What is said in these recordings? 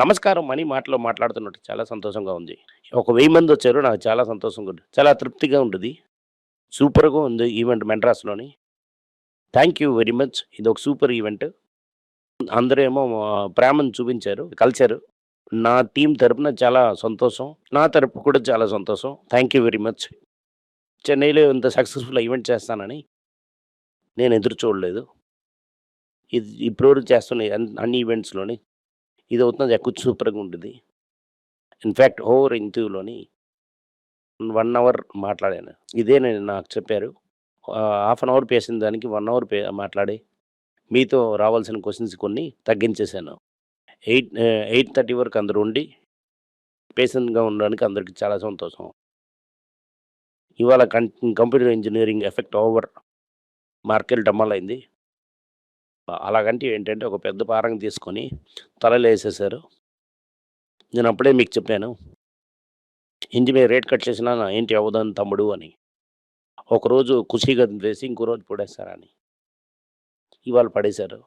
నమస్కారం మనీ మాటలో మాట్లాడుతున్నట్టు చాలా సంతోషంగా ఉంది. ఒక వెయ్యి మంది వచ్చారు. నాకు చాలా సంతోషంగా ఉంది. చాలా తృప్తిగా ఉంటుంది సూపర్‌గా ఉంది event మెడ్రాస్‌లోని. Thank you very much. ఇది ఒక సూపర్ ఈవెంట్. అందరూ ఏమో ప్రేమను చూపించారు. కలిసారు. నా టీమ్ తరపున చాలా సంతోషం. నా తరపు కూడా చాలా సంతోషం. Thank you very much. చెన్నైలో ఇంత సక్సెస్‌ఫుల్ ఈవెంట్ చేస్తానని నేను ఎదురు చూడలేదు. ఇది ఇప్పుడు చేస్తున్న అన్ అన్ని ఈవెంట్స్‌లోని ఇది అవుతుంది ఎక్కువ సూపర్‌గా ఉంటుంది ఇన్‌ఫాక్ట్ ఓవర్ ఇంటర్వ్యూలోని వన్ అవర్ మాట్లాడాను. ఇదే నేను నాకు చెప్పారు. హాఫ్ అన్ అవర్ పేసిన దానికి వన్ అవర్ పే మాట్లాడి మీతో రావాల్సిన క్వశ్చన్స్ కొన్ని తగ్గించేశాను. ఎయిట్ ఎయిట్ థర్టీ వరకు అందరూ ఉండి పేషెంట్‌గా ఉండడానికి అందరికి చాలా సంతోషం. ఇవాళ కం computer engineering effect over market డమ్మలైంది అయింది. అలాగంటే ఏంటంటే ఒక పెద్ద పారం తీసుకొని తలలు వేసేసారు నేను అప్పుడే మీకు చెప్పాను. ఇంజినీర్ రేట్ కట్ చేసినా నా ఏంటి అవ్వదని తమ్ముడు అని. ఒకరోజు ఖుషీగా వేసి ఇంకో రోజు పడేస్తారని. ఇవాళ పడేశారు.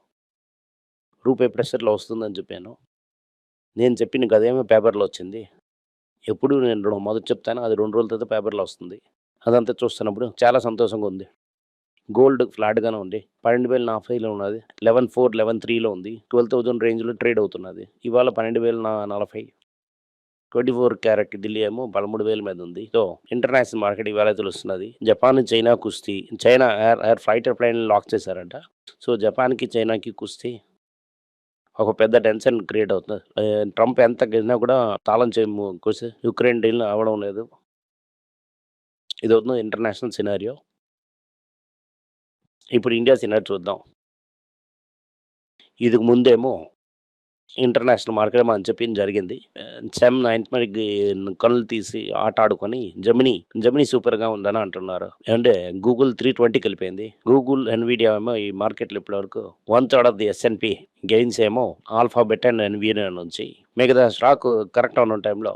రూపాయి ప్రెషర్‌లో వస్తుందని చెప్పాను. నేను చెప్పిన గదేమో పేపర్‌లో వచ్చింది. ఎప్పుడు నేను మొదటి చెప్తాను. అది రెండు రోజుల తర్వాత పేపర్‌లో వస్తుంది. అదంతా చూస్తున్నప్పుడు చాలా సంతోషంగా ఉంది. గోల్డ్ ఫ్లాట్‌గానే ఉంది. 12,040లో ఉన్నది. 11,400, 11,300లో ఉంది. 12,000 రేంజ్‌లో ట్రేడ్ అవుతున్నది. ఇవాళ 12,040 24 క్యారెట్ ఢిల్లీ ఏమో పదమూడు వేల మీద ఉంది. సో, ఇంటర్నేషనల్ మార్కెట్ ఇవాళ తెలుస్తున్నది. జపాన్, చైనా కుస్తీ. China air air fighter plane lock చేశారంట. సో, జపాన్‌కి, చైనాకి కుస్తీ. ఒక పెద్ద టెన్షన్ క్రియేట్ అవుతుంది. ట్రంప్ ఎంత గెలినా కూడా తాళం చేయము యుక్రెయిన్ డీల్ అవ్వడం లేదు. ఇది అవుతుంది ఇంటర్నేషనల్ సినారియో. ఇప్పుడు ఇండియా సినారియో చూద్దాం. ఇదికి ముందేమో ఇంటర్నేషనల్ మార్కెట్ మనం చెప్పింది జరిగింది. సెమ్ నైన్త్ మనకి కళ్ళు తీసి ఆట ఆడుకొని జెమినీ, జమినీ సూపర్‌గా ఉందని అంటున్నారు. అంటే గూగుల్ 320కి వెళ్ళిపోయింది. గూగుల్, ఎన్విడియా ఏమో ఈ మార్కెట్‌లో ఇప్పటివరకు one third of the S and P gains ఏమో ఆల్ఫాబెట్ అండ్ ఎన్విడియా నుంచి మిగతా స్టాక్ కరెక్ట్ ఉన్న టైంలో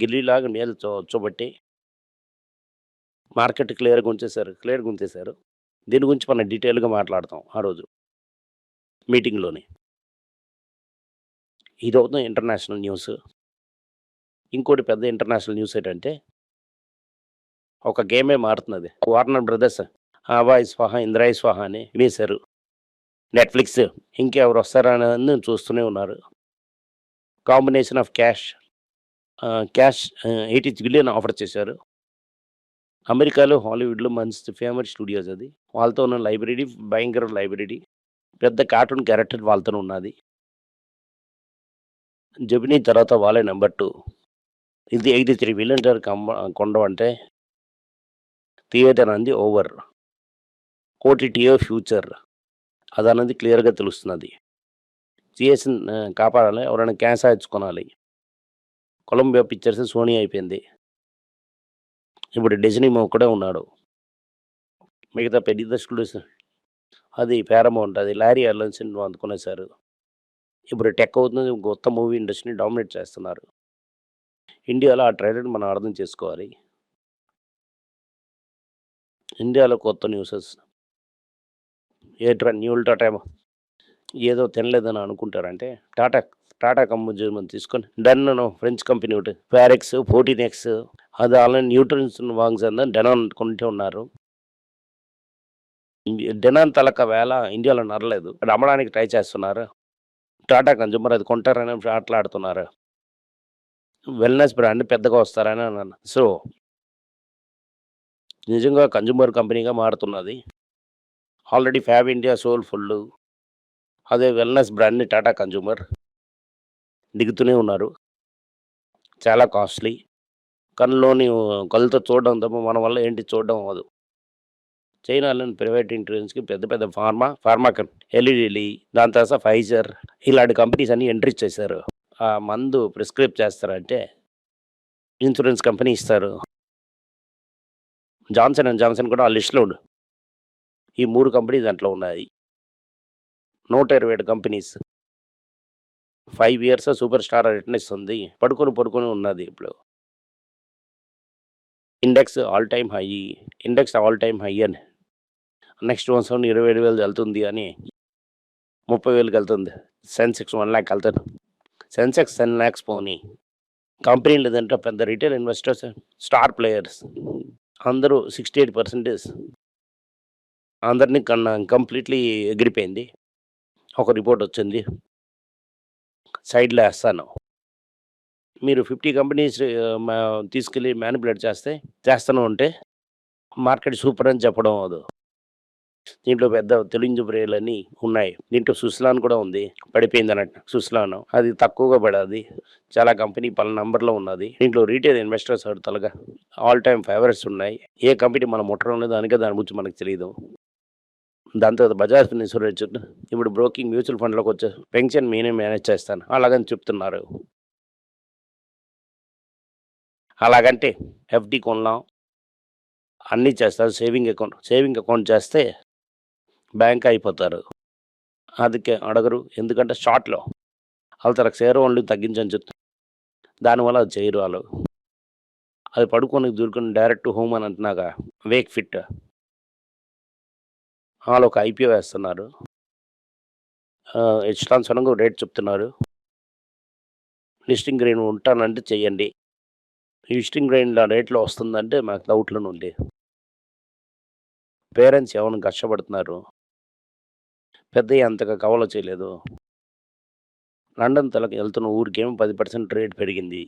గిల్లీలాగా నీళ్ళు చూబట్టి మార్కెట్ క్లియర్‌గా ఉంచేశారు. క్లియర్‌గా ఉంచేశారు. దీని గురించి మనం డీటెయిల్‌గా మాట్లాడతాం ఆ రోజు. మీటింగ్‌లోని. ఇదవుతుంది ఇంటర్నేషనల్ న్యూస్. ఇంకోటి పెద్ద ఇంటర్నేషనల్ న్యూస్ ఏంటంటే ఒక గేమే మారుతున్నది. వార్నర్ బ్రదర్స్ ఆవా స్వాహా ఇంద్రాయి స్వాహా' అని వేశారు. నెట్‌ఫ్లిక్స్ ఇంకెవరు వస్తారని చూస్తూనే ఉన్నారు. Combination of cash cash eighty billion offer చేశారు. అమెరికాలో, హాలీవుడ్‌లో మంచి ఫేమస్ స్టూడియోస్ అది. వాళ్ళతో ఉన్న లైబ్రరీ భయంకర లైబ్రరీ. పెద్ద కార్టూన్ క్యారెక్టర్ వాళ్ళతోనే ఉన్నది. జబినీ తర్వాత వాళ్ళే నెంబర్ టూ ఇది 83 బిలియన్ డాలర్ కంబ కొండ అంటే థియేటర్ అనేది ఓవర్. ఓటీటీయే ఫ్యూచర్. అదన్నది క్లియర్‌గా తెలుస్తున్నది. సిఎస్‌ని కాపాడాలి. ఎవరైనా క్యాన్సర్ ఇచ్చుకోనాలి కొలంబియా పిక్చర్స్ సోనీ అయిపోయింది. ఇప్పుడు డిజ్నీ ఒక్కడే ఉన్నాడు. మిగతా పెద్ద స్టూడియోస్ అది పారమౌంట్ అది లారీ ఎర్లన్సన్ అందుకునేసారు. ఇప్పుడు టెక్ అవుతుంది. కొత్త మూవీ ఇండస్ట్రీని డామినేట్ చేస్తున్నారు. ఇండియాలో ఆ ట్రెండ్‌ని మనం అర్థం చేసుకోవాలి. ఇండియాలో కొత్త న్యూసెస్. ఏ ట్రెండ్ న్యూ టాటా ఏమో ఏదో తినలేదని అనుకుంటారంటే టాటా టాటా కంపెనీ తీసుకొని డెన్ ఫ్రెంచ్ కంపెనీ ఒకటి ఫారెక్స్, ఫోర్టీనెక్స్ అది ఆల్రెడీ న్యూట్రన్స్ వాంగ్స్ అందని డెనాన్ కొంటూ ఉన్నారు. డెనాన్ తలక వేళ ఇండియాలో నరలేదు అది అమ్మడానికి ట్రై చేస్తున్నారు. టాటా కన్జ్యూమర్ అది కొంటారని ఆటలాడుతున్నారు. వెల్‌నెస్ బ్రాండ్ పెద్దగా వస్తారని అన్నాను. సో నిజంగా కన్జ్యూమర్ కంపెనీగా మారుతున్నది. Already fab India Soulfull అదే వెల్‌నెస్ బ్రాండ్‌ని టాటా కన్జ్యూమర్ దిగుతూనే ఉన్నారు. చాలా కాస్ట్‌లీ. కళ్ళలోని కళ్ళతో చూడడం తప్ప మన వల్ల ఏంటి చూడడం అవ్వదు. చైనాలోని ప్రైవేట్ ఇన్సూరెన్స్‌కి పెద్ద పెద్ద ఫార్మా, ఫార్మా కం దాని తర్వాత ఫైజర్ ఇలాంటి కంపెనీస్ అన్నీ ఎంట్రీ చేశారు. ఆ మందు ప్రిస్క్రైబ్ చేస్తారంటే ఇన్సూరెన్స్ కంపెనీ ఇస్తారు. జాన్సన్ అండ్ జాన్సన్ కూడా ఆ లిస్ట్‌లో ఉండు. ఈ మూడు కంపెనీ దాంట్లో ఉన్నాయి. 127 companies. Five years super star return ఉంది పడుకొని పడుకొని ఉన్నది ఇప్పుడు. Index all time high. Index all time high అని. నెక్స్ట్ వన్స్ ఇరవై ఏడు వేలు వెళ్తుంది అని 30,000కి వెళ్తుంది. సెన్సెక్స్ వన్ ల్యాక్ వెళ్తాను సెన్సెక్స్ టెన్ ల్యాక్స్ పోనీ కంపెనీ లేదంటే పెద్ద రిటైల్ ఇన్వెస్టర్స్ స్టార్ ప్లేయర్స్ అందరూ సిక్స్టీ ఎయిట్ పర్సెంటేజ్ అందరినీ కన్నా కంప్లీట్లీ ఎగిరిపోయింది ఒక రిపోర్ట్ వచ్చింది. సైడ్లో వేస్తాను. మీరు ఫిఫ్టీ కంపెనీస్ తీసుకెళ్ళి మ్యానిపులేట్ చేస్తే చేస్తూనే ఉంటే మార్కెట్ సూపర్ అని చెప్పడం అవదు దీంట్లో పెద్ద తెలుగు బ్రేలు అని ఉన్నాయి. దీంట్లో సుస్లాన్ కూడా ఉంది. పడిపోయింది అన్నట్టు సుస్లాన్. అది తక్కువగా పడది. చాలా కంపెనీ పలు నంబర్లో ఉన్నది. దీంట్లో రీటైల్ ఇన్వెస్టర్స్ తలగా ఆల్ టైమ్ ఫేవరెట్స్ ఉన్నాయి. ఏ కంపెనీ మనం ముట్టడం లేదు దానికే దాని గురించి మనకు తెలియదు దాని తర్వాత బజాజ్ ఇన్సూరెన్స్ ఇప్పుడు బ్రోకింగ్ మ్యూచువల్ ఫండ్లోకి వచ్చే పెన్షన్ నేనే మేనేజ్ చేస్తాను. అలాగని చెప్తున్నారు. అలాగంటే ఎఫ్డి కొనలాం. అన్నీ చేస్తారు సేవింగ్ అకౌంట్ సేవింగ్ అకౌంట్ చేస్తే బ్యాంక్ అయిపోతారు. అందుకే అడగరు ఎందుకంటే షార్ట్లో వాళ్ళ తనకు షేర్ ఓన్లీ తగ్గించని చెప్తారు దానివల్ల అది చేయరు వాళ్ళు. అది పడుకొని దొరుకుని డైరెక్ట్ హోమ్ అని అంటున్నాక వేక్ ఫిట్. వాళ్ళు ఒక ఐపీఓ వేస్తున్నారు. ఇష్టానుసారంగా రేట్ చెప్తున్నారు. లిస్టింగ్ గ్రెయిన్ ఉంటానంటే చెయ్యండి. లిస్టింగ్ గ్రీన్ రేట్లో వస్తుందంటే మాకు డౌట్లను ఉంది. పేరెంట్స్ ఎవరిని కష్టపడుతున్నారు? పెద్ద అంతగా కవలో చేయలేదు. లండన్ తలకు వెళ్తున్న ఊరికేమో పది పర్సెంట్ రేట్ పెరిగింది.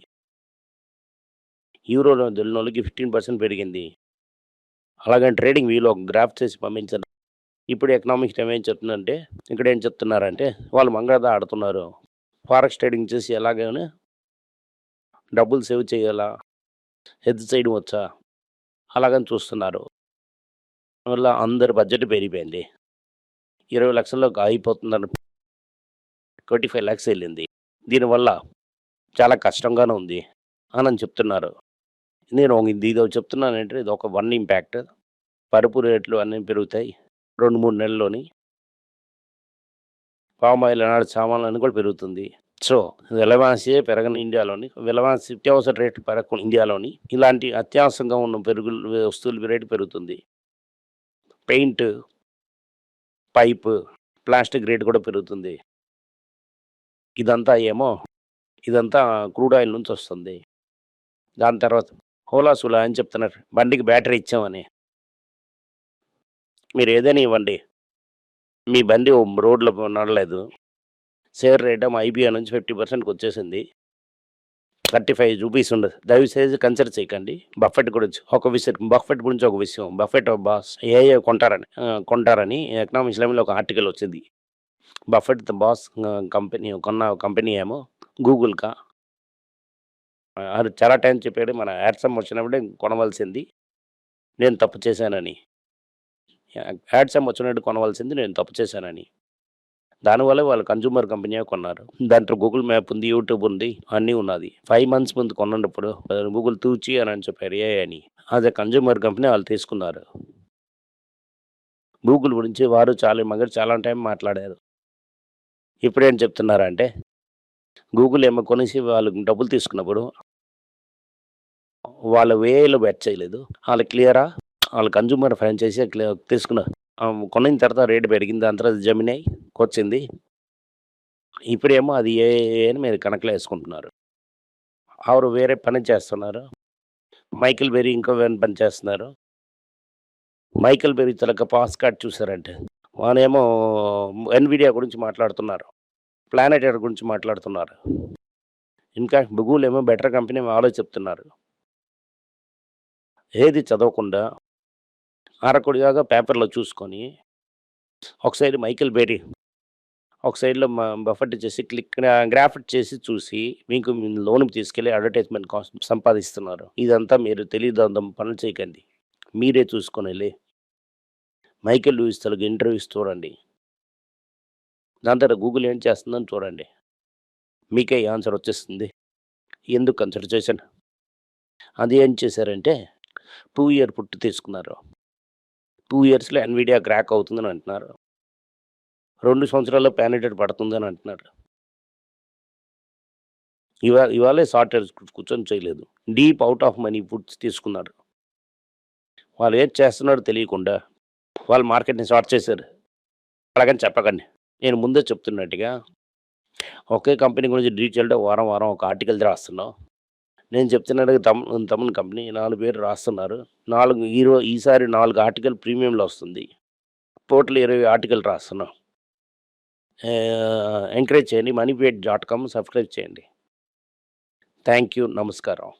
యూరోలో వెళ్ళిన వాళ్ళకి ఫిఫ్టీన్ పర్సెంట్ పెరిగింది. అలాగని ట్రేడింగ్ వీలో ఒక గ్రాఫ్ చేసి పంపించారు ఇప్పుడు ఎకనామిక్స్ టైం ఏం చెప్తుందంటే ఇక్కడ ఏం చెప్తున్నారంటే వాళ్ళు మంగళద ఆడుతున్నారు. ఫారెక్స్ ట్రేడింగ్ చేసి ఎలాగైనా డబ్బులు సేవ్ చేయాలా? హెడ్ చేయడం వచ్చా? అలాగని చూస్తున్నారు. వల్ల అందరి బడ్జెట్ పెరిగిపోయింది. ఇరవై లక్షల్లో అయిపోతుందని ట్వంటీ ఫైవ్ ల్యాక్స్ వెళ్ళింది. దీనివల్ల చాలా కష్టంగానే ఉంది అని చెప్తున్నారు. నేను ఒక- ఇది చెప్తున్నానంటే ఇది ఒక వన్ ఇంపాక్ట్ పరుపు రేట్లు అన్నీ పెరుగుతాయి. రెండు మూడు నెలల్లోని పామ్ ఆయిల్ అన్నాడు సామాన్లు అన్నీ కూడా పెరుగుతుంది. సో విలవాసి పెరగని ఇండియాలోని విలవాసి అత్యవసర రేటు పెరగకుండా ఇండియాలోని ఇలాంటి అత్యవసరంగా ఉన్న పెరుగు వస్తువుల రేటు పెరుగుతుంది. పెయింట్ పైప్ ప్లాస్టిక్ రేట్ కూడా పెరుగుతుంది. ఇదంతా ఏమో ఇదంతా క్రూడ్ ఆయిల్ నుంచి వస్తుంది. దాని తర్వాత హోలా సులా అని చెప్తున్నారు. బండికి బ్యాటరీ ఇచ్చామని. మీరు ఏదైనా ఇవ్వండి. మీ బండి రోడ్లో నడలేదు. షేర్ రేట్ ఐబీఐ నుంచి ఫిఫ్టీ పర్సెంట్కి వచ్చేసింది. థర్టీ ఫైవ్ రూపీస్ ఉండదు దయచేసి కన్సిడర్ చేయకండి. బఫెట్ గురించి ఒక విషయం బఫెట్ గురించి ఒక విషయం. బఫెట్ బాస్ ఏ కొంటారని కొంటారని ఎకనామిక్స్ లెవెల్లో ఒక ఆర్టికల్ వచ్చింది. బఫెట్ ద బాస్ కంపెనీ కొన్న కంపెనీ ఏమో గూగుల్కా? అది చాలా టైం చెప్పాడు మన యాడ్సమ్ వచ్చినప్పుడే కొనవలసింది. నేను తప్పు చేశానని. యాడ్సమ్ వచ్చినట్టు కొనవలసింది నేను తప్పు చేశానని. దానివల్ల వాళ్ళు కన్జ్యూమర్ కంపెనీ కొన్నారు. దాంట్లో గూగుల్ మ్యాప్ ఉంది యూట్యూబ్ ఉంది అన్నీ ఉన్నది. ఫైవ్ మంత్స్ ముందు కొన్నప్పుడు గూగుల్ తూచి అని అని చెప్పారు ఏ అని. అదే కన్జ్యూమర్ కంపెనీ వాళ్ళు తీసుకున్నారు. గూగుల్ గురించి వారు చాలా మగరు చాలా టైం మాట్లాడారు. ఇప్పుడు ఏం చెప్తున్నారంటే గూగుల్ ఏమో కొనేసి వాళ్ళు డబ్బులు తీసుకున్నప్పుడు వాళ్ళ వేలో బెట్ చేయలేదు. వాళ్ళు క్లియరా వాళ్ళు కన్జ్యూమర్ ఫ్రాంచైజీ చేసి తీసుకున్నారు కొనిన తర్వాత రేటు పెరిగింది. అంతా తర్వాత వచ్చింది ఇప్పుడేమో అది ఏ అని మీరు కనకలు వేసుకుంటున్నారు. ఆవిడ వేరే పని చేస్తున్నారు. మైకిల్ బెరీ ఇంకో వేరే పని చేస్తున్నారు. మైకిల్ బెరీ తలక పాస్ కార్డ్ చూసారంటే వానేమో ఎన్విడియా గురించి మాట్లాడుతున్నారు. ప్లానెట్ ఎయిర్ గురించి మాట్లాడుతున్నారు. ఇంకా గూగుల్ ఏమో బెటర్ కంపెనీ ఆలో చెప్తున్నారు ఏది చదవకుండా అరకొడిగా పేపర్లో చూసుకొని ఒక సైడ్ మైకిల్ బేరీ ఒక సైడ్లో బఫెట్ చేసి క్లిక్ గ్రాఫిట్ చేసి చూసి మీకు లోన్ తీసుకెళ్ళి అడ్వర్టైజ్మెంట్ కాస్ట్ సంపాదిస్తున్నారు. ఇదంతా మీరు తెలియదంతం పనులు చేయకండి. మీరే చూసుకొని వెళ్ళి మైకిల్ లూయిస్ తలకు ఇంటర్వ్యూస్ చూడండి. దాని తర్వాత గూగుల్ ఏం చేస్తుందని చూడండి. మీకే ఆన్సర్ వచ్చేస్తుంది. ఎందుకు కన్సిడర్ చేశాను? అది ఏం చేశారంటే టూ ఇయర్ పుట్టు తీసుకున్నారు. టూ ఇయర్స్లో ఎన్విడియా క్రాక్ అవుతుందని అంటున్నారు. రెండు సంవత్సరాల్లో ప్యానిటెడ్ పడుతుందని అంటున్నారు. ఇవాళ ఇవాళే సాఫ్ట్వేర్ కూర్చొని చేయలేదు. Deep out of money foods తీసుకున్నారు. వాళ్ళు ఏం చేస్తున్నారో తెలియకుండా వాళ్ళు మార్కెట్ని షార్ట్ చేశారు. అలాగని చెప్పకండి. నేను ముందే చెప్తున్నట్టుగా ఒకే కంపెనీ గురించి డీటెయిల్గా వారం వారం ఒక ఆర్టికల్ రాస్తున్నాం నేను చెప్తున్నాడు తమ్ తమ్ముని కంపెనీ నాలుగు పేరు రాస్తున్నారు. నాలుగు ఈరో ఈసారి నాలుగు ఆర్టికల్ ప్రీమియంలో వస్తుంది. టోటల్ ఇరవై ఆర్టికల్ రాస్తున్నాం. ఎంకరేజ్ చేయండి. మనీపేట్ డాట్ కామ్ సబ్స్క్రైబ్ చేయండి. Thank you. నమస్కారం.